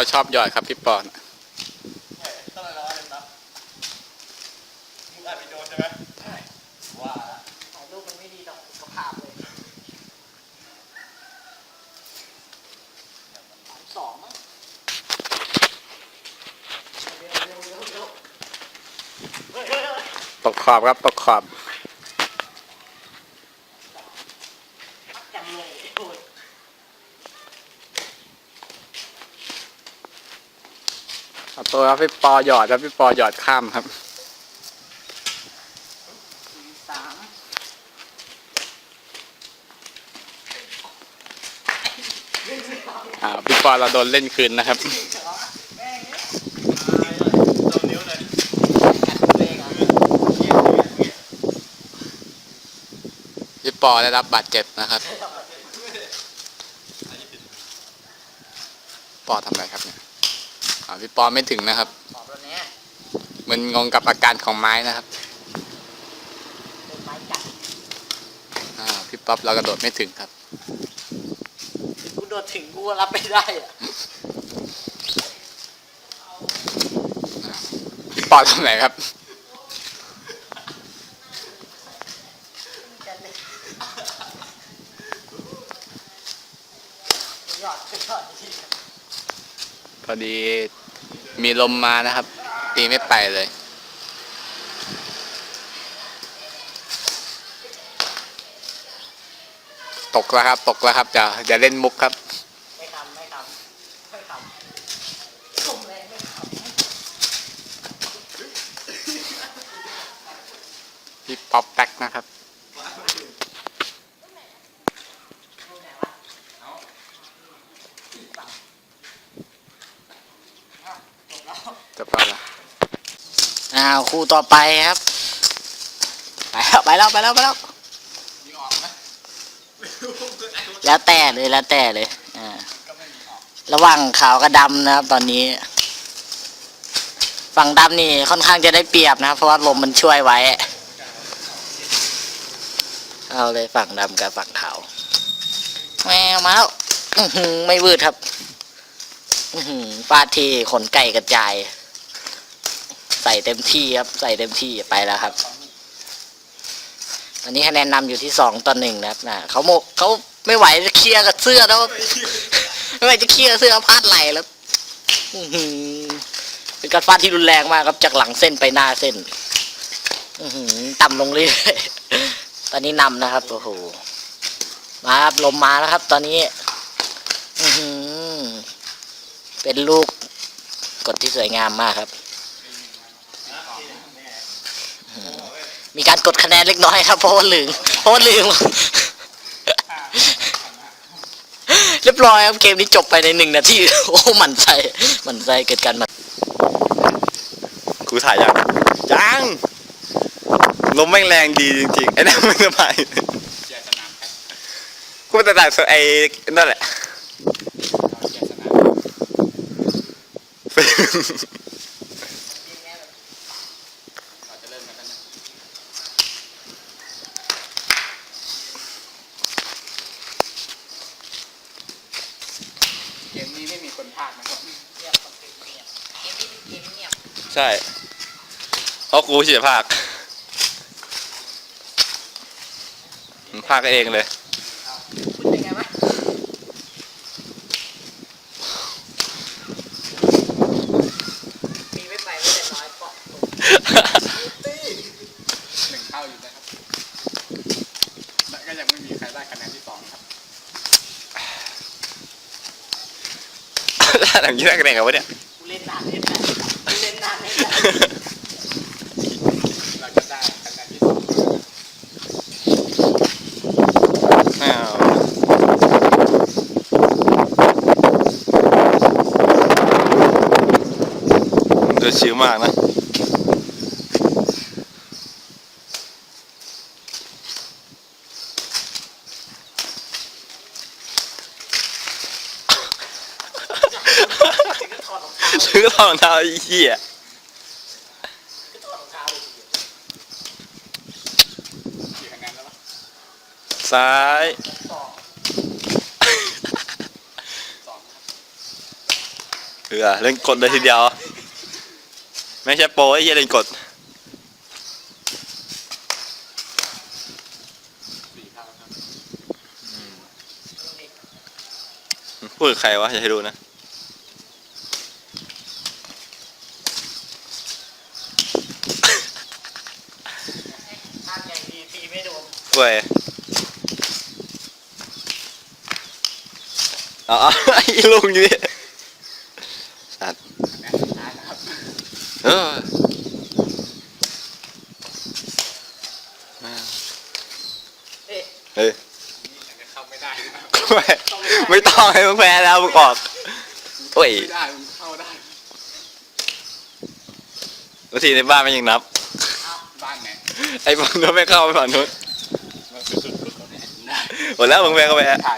เขาชอบหยอดครับพี่ปอนต้องอะไรร้อนเลยนะมึงอาจไปโดนใช่ไหมใช่ว่าถ่ายรูปมันไม่ดีต่อสุขภาพเลยสามสองมั้งเร็วเร็วเร็วเร็วเฮ้ยเฮ้ยเฮ้ย ตกขอบครับตกขอบ พักจังเลยโอ้ย เอาตัวครับพี่ปอหยอดครับพี่ปอหยอดข้ามครับสามอ่าพี่ปอเราโดนเล่นคืนนะครับ พี่ปอได้รับบาดเจ็บนะครับ ปอทำอะไรครับเนี่ย อ่าพี่ปอไม่ถึงนะครับตอบแล้วเนี้ยมันงงกับอาการของไม้นะครับเป็นไม้กัดอ่าพี่ป๊อปเรากระโดดไม่ถึงครับ ถึงกูโดดถึงกูก็รับไม่ได้อะพี่ปอทำไหนครับกันเลยยอดยอดที่พ อดีมีลมมานะครับ ตีไม่ไปเลย ตกแล้วครับ ตกแล้วครับจะจะเล่นมุกครับไม่ทำไม่ทำไม่ทำผมแรงไม่ทำพี่ป๊อปแป๊กนะครับ ดูไหนวะเอาจบแล้ว จะเปล่าละ อ้าวคู่ต่อไปครับ ไปแล้วไปแล้วไปแล้วไปแล้วแล้วแต่เลยแล้วแต่เลยอ่าระหว่างขาวกับดำนะครับ ตอนนี้ ฝั่งดำนี่ค่อนข้างจะได้เปรียบนะเพราะว่าลมมันช่วยไว้ เอาเลยฝั่งดำกับฝั่งขาวแมวมาแล้วไม่วืดครับฟาดทีขนไก่กระจาย ใส่เต็มที่ครับ ใส่เต็มที่ไปแล้วครับ ตอนนี้คะแนนนำอยู่ที่สองต่อหนึ่งนะครับนะเขาโมเขาไม่ไหวจะเคลียร์กับเสื้อแล้ว ไม่ไหวจะเคลียร์เสื้อพลาดไหลแล้วเป็นการฟาดที่รุนแรงมากครับจากหลังเส้นไปหน้าเส้นออืต่ำลงเรื่อยตอนนี้นำนะครับโอ้โหมาครับลมมาแล้วครับ ตอนนี้ออืเป็นลูกกดที่สวยงามมากครับ มีการกดคะแนนเล็กน้อยครับเพราะว่าลืมเพราะว่าลืมเรียบร้อยครับเกมนี้จบไปในหนึ่งนาทีโอ้หมันใจหมันใจเกิดการหมันกูถ่ายยังยังลมแม่งแรงดีจริงๆไอ้นั่นไม่สบายแยกสนามครับกูแต่แต่ไอ้นั่นแหละ เราแยกสนามเราจะเริ่มกันแล้วนะ เกมนี้ไม่มีคนพากนะครับใช่เพราะกูเสียภาคผมภาคเองเลย พูดยังไงวะมีไม่ไปไม่ได้น้อยเกาะ หนึ่งเท่าอยู่นะครับและก็ยังไม่มีใครได้คะแนนที่สองครับ หลังยี่ได้กันเองเหรอวะเนี่ยกูเล่นนานเล่นนานกูเล่นนานเล่นนานเราจะได้คะแนนที่สองอ้าวเดือดชิวมากนะ ถึงก็ถอดรอ งเท้าซื้อรองเท้าไอ้เหี้ยซ้ายเออเล่นกดเลยทีเดียว ไม่ใช่โปรไอ้เหี้ยเล่นกดพูดใครวะ อย่าให้รู้นะ ภาพอย่างดีตีไม่โดน เว้ยอ๋อาไอ้ลุงอยู่นี่สัตว์แมตช์สุดท้ายนะครับเออเอ๊ะเฮ้ยนี่อาจจะเข้าไม่ได้นะครับไม่ไม่ต้องให้มึงแพ้แล้วมึงออกโอ้ยไม่ได้มันเข้าได้บางทีในบ้านมันยังนับ บ้านไหน ไอ้ฝั่งนู้นไม่เข้าไปฝั่งนู้น หมดแล้วมึงแม่ก็แพ้ถ่